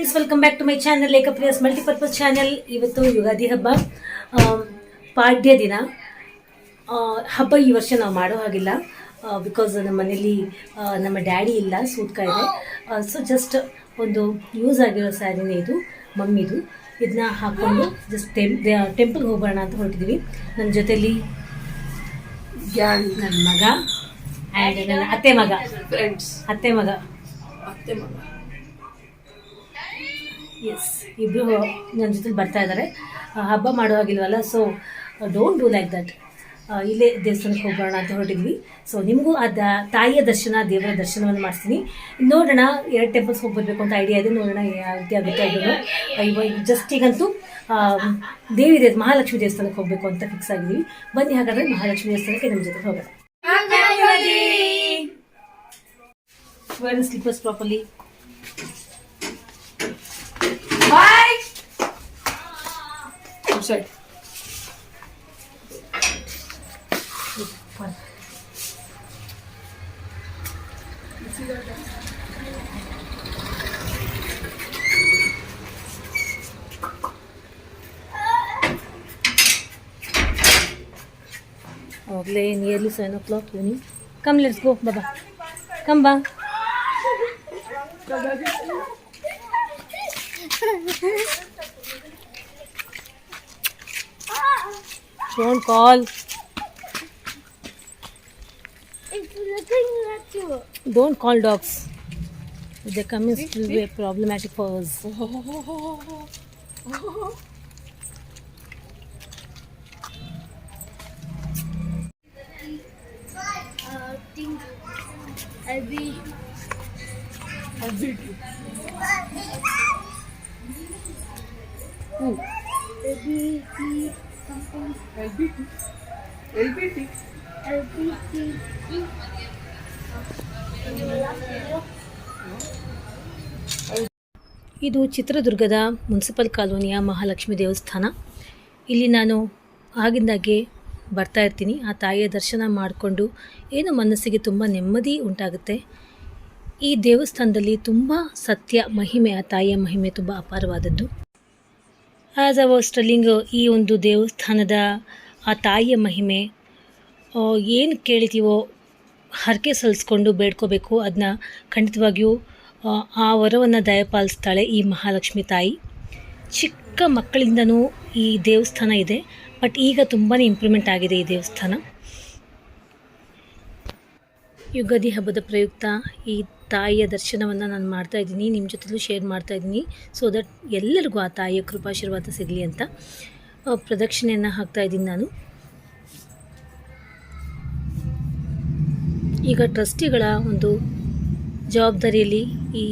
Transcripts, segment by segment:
Friends welcome back to my channel ಏಕಪ್ರಿಯಸ್ multipurpose channel ಇವತ್ತು ಯುಗಾದಿ ಹಬ್ಬ. ಪಾಡ್ಯ ದಿನ. ಹಬ್ಬ ಈ ವರ್ಷ ನಾವು ಮಾಡೋ ಹಾಗಿಲ್ಲ. ಬಿಕಾಸ್ ನಮ್ಮ ಮನೇಲಿ ನಮ್ಮ ಡ್ಯಾಡಿ ಇಲ್ಲ ಸೂತ್ಕ ಇದೆ. ಸೊ ಜಸ್ಟ್ ಒಂದು ಯೂಸ್ ಆಗಿರೋ ಸ್ಯಾರಿನೇ ಇದು ಮಮ್ಮಿದು. ಇದನ್ನ ಹಾಕ್ಕೊಂಡು ಜಸ್ಟ್ ಟೆಂಪಲ್ಗೆ ಹೋಗೋಣ ಅಂತ ಹೊರಟಿದ್ವಿ. ನನ್ನ ಜೊತೆಲಿ ನನ್ನ ಮಗ ಆ್ಯಂಡ್ ನನ್ನ ಅತ್ತೆ ಮಗ. ಫ್ರೆಂಡ್ಸ್ ಅತ್ತೆ ಮಗ. ಅತ್ತೆ ಮಗ. ಎಸ್ ಇಬ್ಬರು ನನ್ನ ಜೊತೆ ಬರ್ತಾ ಇದ್ದಾರೆ ಹಬ್ಬ ಮಾಡೋ ಹಾಗಿಲ್ವಲ್ಲ so don't do like that ಇಲ್ಲೇ ದೇವಸ್ಥಾನಕ್ಕೆ ಹೋಗೋಣ ಅಂತ ಹೊರಟಿದ್ವಿ. ಸೊ ನಿಮಗೂ ಆ ದ- ತಾಯಿಯ ದರ್ಶನ ದೇವರ ದರ್ಶನವನ್ನು ಮಾಡಿಸ್ತೀನಿ. ನೋಡೋಣ ಎರಡು ಟೆಂಪಲ್ಸ್ ಹೋಗಿ ಬರಬೇಕು ಅಂತ ಐಡಿಯಾ ಇದೆ ನೋಡೋಣ ಯಾವ ರೀತಿ ಆಗುತ್ತೆ ಇದನ್ನು ಇವಾಗ ಜಸ್ಟ್ ಈಗಂತೂ ದೇವಿ ದೇವ ಮಹಾಲಕ್ಷ್ಮಿ ದೇವಸ್ಥಾನಕ್ಕೆ ಹೋಗಬೇಕು ಅಂತ ಫಿಕ್ಸ್ ಆಗಿದ್ದೀವಿ ಬನ್ನಿ ಹಾಗಾದರೆ ಮಹಾಲಕ್ಷ್ಮಿ ದೇವಸ್ಥಾನಕ್ಕೆ ನಮ್ಮ ಜೊತೆ ಹೋಗೋಣ. Wear slippers properly side. One. Okay, nearly 7 o'clock, Honey, Come, let's go, Baba. Come, Ba. Don't call. Don't call dogs. They come in, it be problematic for us. Abby. Abby. Abby. Abby. ಇದು ಚಿತ್ರದುರ್ಗದ municipal ಕಾಲೋನಿಯ ಮಹಾಲಕ್ಷ್ಮಿ ದೇವಸ್ಥಾನ. ಇಲ್ಲಿ ನಾನು ಆಗಿಂದಾಗೆ ಬರ್ತಾ ಇರ್ತೀನಿ. ಆ ತಾಯಿಯ ದರ್ಶನ ಮಾಡಿಕೊಂಡು ಏನು ಮನಸ್ಸಿಗೆ ತುಂಬ ನೆಮ್ಮದಿ ಉಂಟಾಗುತ್ತೆ. ಈ ದೇವಸ್ಥಾನದಲ್ಲಿ ತುಂಬ ಸತ್ಯ, ಮಹಿಮೆ, ಆ ತಾಯಿಯ ಮಹಿಮೆ ತುಂಬ ಅಪಾರವಾದದ್ದು. ಆ್ಯಸ್ ಅ ವಾಸ್ ಈ ಒಂದು ದೇವಸ್ಥಾನದ ಆ ತಾಯಿಯ ಮಹಿಮೆ. ಏನು ಕೇಳಿತೀವೋ ಹರಕೆ ಸಲ್ಲಿಸ್ಕೊಂಡು ಬೇಡ್ಕೋಬೇಕು. ಅದನ್ನ ಖಂಡಿತವಾಗಿಯೂ, ಆ ವರವನ್ನು ದಯಪಾಲಿಸ್ತಾಳೆ ಈ ಮಹಾಲಕ್ಷ್ಮಿ ತಾಯಿ. ಚಿಕ್ಕ ಮಕ್ಕಳಿಂದನೂ ಈ ದೇವಸ್ಥಾನ ಇದೆ, ಬಟ್ ಈಗ ತುಂಬಾ ಇಂಪ್ರೂವ್ಮೆಂಟ್ ಆಗಿದೆ ಈ ದೇವಸ್ಥಾನ. ಯುಗಾದಿ ಹಬ್ಬದ ಪ್ರಯುಕ್ತ ಈ ತಾಯಿಯ ದರ್ಶನವನ್ನು ನಾನು ಮಾಡ್ತಾ ಇದ್ದೀನಿ ನಿಮ್ಮ ಜೊತೆಲೂ ಶೇರ್ ಮಾಡ್ತಾ ಇದ್ದೀನಿ. ಸೊ ದಟ್ ಎಲ್ಲರಿಗೂ ಆ ತಾಯಿಯ ಕೃಪಾಶೀರ್ವಾದ ಸಿಗಲಿ ಅಂತ ಪ್ರದಕ್ಷಿಣೆಯನ್ನು ಹಾಕ್ತಾ ಇದ್ದೀನಿ ನಾನು. ಈಗ ಟ್ರಸ್ಟಿಗಳ ಒಂದು ಜವಾಬ್ದಾರಿಯಲ್ಲಿ ಈ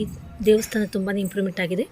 ದೇವಸ್ಥಾನ ತುಂಬಾ ಇಂಪ್ರೂವ್ಮೆಂಟ್ ಆಗಿದೆ.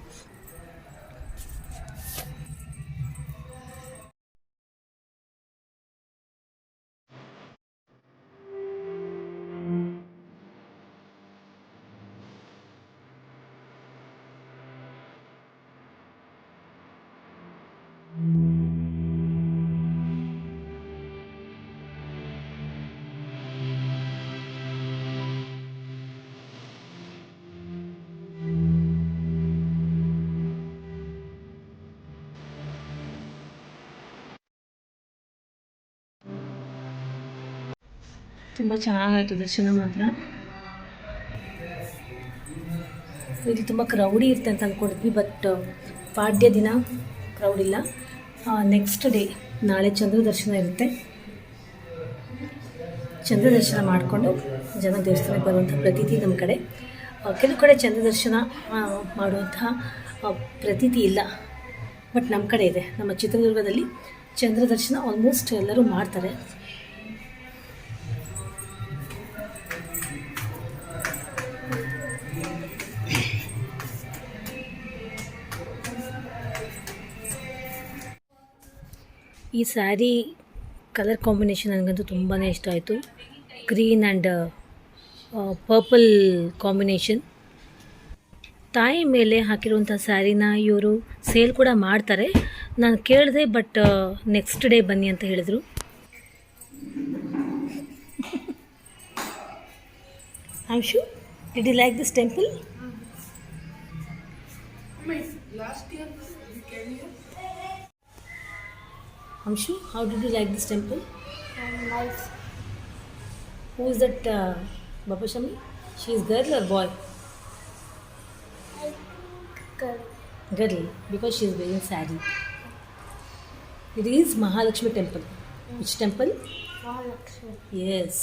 ತುಂಬ ಚೆನ್ನಾಗಾಯಿತು ದರ್ಶನ ಮಾತ್ರ ಇಲ್ಲಿ ತುಂಬ ಕ್ರೌಡಿ ಇರುತ್ತೆ ಅಂತ ಅಂದ್ಕೊಂಡಿದ್ವಿ ಬಟ್ ಪಾಡ್ಯ ದಿನ ಕ್ರೌಡ್ ಇಲ್ಲ. ನೆಕ್ಸ್ಟ್ ಡೇ ನಾಳೆ ಚಂದ್ರ ದರ್ಶನ ಇರುತ್ತೆ. ಚಂದ್ರ ದರ್ಶನ ಮಾಡಿಕೊಂಡು ಜನ ದೇವಸ್ಥಾನಕ್ಕೆ ಬರುವಂಥ ಪ್ರತೀತಿ ನಮ್ಮ ಕಡೆ. ಕೆಲವು ಕಡೆ ಚಂದ್ರ ದರ್ಶನ ಮಾಡುವಂತಹ ಪ್ರತೀತಿ ಇಲ್ಲ. ಬಟ್ ನಮ್ಮ ಕಡೆ ಇದೆ. ನಮ್ಮ ಚಿತ್ರದುರ್ಗದಲ್ಲಿ ಚಂದ್ರ ದರ್ಶನ ಆಲ್ಮೋಸ್ಟ್ ಎಲ್ಲರೂ ಮಾಡ್ತಾರೆ. ಈ ಸ್ಯಾರಿ ಕಲರ್ ಕಾಂಬಿನೇಷನ್ ನನಗಂತೂ ತುಂಬಾ ಇಷ್ಟ ಆಯಿತು. Green and purple combination. ತಾಯಿ ಮೇಲೆ ಹಾಕಿರುವಂಥ ಸ್ಯಾರಿನ ಇವರು ಸೇಲ್ ಕೂಡ ಮಾಡ್ತಾರೆ. ನಾನು ಕೇಳಿದೆ, ಬಟ್ ನೆಕ್ಸ್ಟ್ ಡೇ ಬನ್ನಿ ಅಂತ ಹೇಳಿದರು. Amshu did you like this temple Amshu, how did you like this temple? And nice. Who is that uh, Baba Shami? She is girl or boy? I girl. Girl, because she is wearing sari. It is Mahalakshmi temple. Which temple? Mahalakshmi. Yes.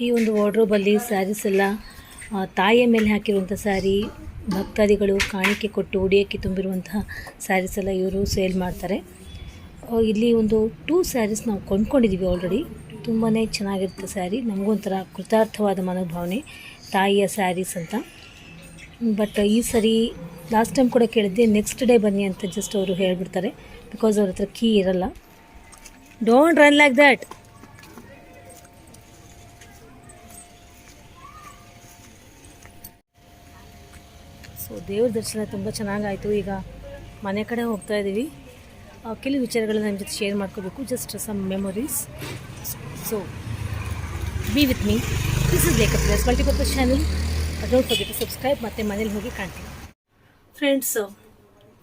ಈ ಒಂದು ವಾರ್ಡ್ರೋಬಲ್ಲಿ ಸ್ಯಾರೀಸ್ ಎಲ್ಲ ಆ, ತಾಯಿಯ ಮೇಲೆ ಹಾಕಿರುವಂಥ ಸ್ಯಾರಿ ಭಕ್ತಾದಿಗಳು ಕಾಣಿಕೆ ಕೊಟ್ಟು ಉಡಿಯೋಕ್ಕೆ ತುಂಬಿರುವಂತಹ ಸ್ಯಾರೀಸ್ ಎಲ್ಲ ಇವರು ಸೇಲ್ ಮಾಡ್ತಾರೆ. ಇಲ್ಲಿ ಒಂದು ಟೂ ಸ್ಯಾರೀಸ್ ನಾವು ಕೊಂಡ್ಕೊಂಡಿದ್ದೀವಿ ಆಲ್ರೆಡಿ ತುಂಬಾ ಚೆನ್ನಾಗಿರುತ್ತೆ ಸ್ಯಾರಿ ನಮಗೊಂಥರ ಕೃತಾರ್ಥವಾದ ಮನೋಭಾವನೆ. ತಾಯಿಯ ಸ್ಯಾರೀಸ್ ಅಂತ. ಬಟ್ ಈ ಸರಿ ಲಾಸ್ಟ್ ಟೈಮ್ ಕೂಡ ಕೇಳಿದ್ದೆ ನೆಕ್ಸ್ಟ್ ಡೇ ಬನ್ನಿ ಅಂತ ಜಸ್ಟ್ ಅವರು ಹೇಳ್ಬಿಡ್ತಾರೆ. ಬಿಕಾಸ್ ಅವ್ರ ಹತ್ರ ಕೀ ಇರಲ್ಲ. Don't run like that so ದೇವ್ರ ದರ್ಶನ ತುಂಬ ಚೆನ್ನಾಗಾಯಿತು. ಈಗ ಮನೆ ಕಡೆ ಹೋಗ್ತಾ ಇದ್ದೀವಿ ಕೆಲವು ವಿಚಾರಗಳನ್ನ ನಿಮ್ಮ ಜೊತೆ ಶೇರ್ ಮಾಡ್ಕೋಬೇಕು. Just some memories so be with me this is lakeup plus multipurpose channel don't forget subscribe ಮತ್ತು ಮನೇಲಿ ಹೋಗಿ ಕಾಣ್ತೀವಿ. ಫ್ರೆಂಡ್ಸ್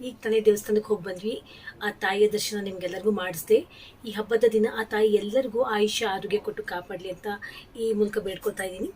ಈಗ ತಾನೇ ದೇವಸ್ಥಾನಕ್ಕೆ ಹೋಗಿ ಬಂದ್ವಿ. ಆ ತಾಯಿಯ ದರ್ಶನ ನಿಮ್ಗೆಲ್ಲರಿಗೂ ಮಾಡಿಸ್ದೆ. ಈ ಹಬ್ಬದ ದಿನ ಆ ತಾಯಿ ಎಲ್ಲರಿಗೂ ಆಯುಷ್ಯ, ಆರೋಗ್ಯ ಕೊಟ್ಟು ಕಾಪಾಡಲಿ ಅಂತ ಈ ಮೂಲಕ ಬೇಡ್ಕೊತಾ ಇದ್ದೀನಿ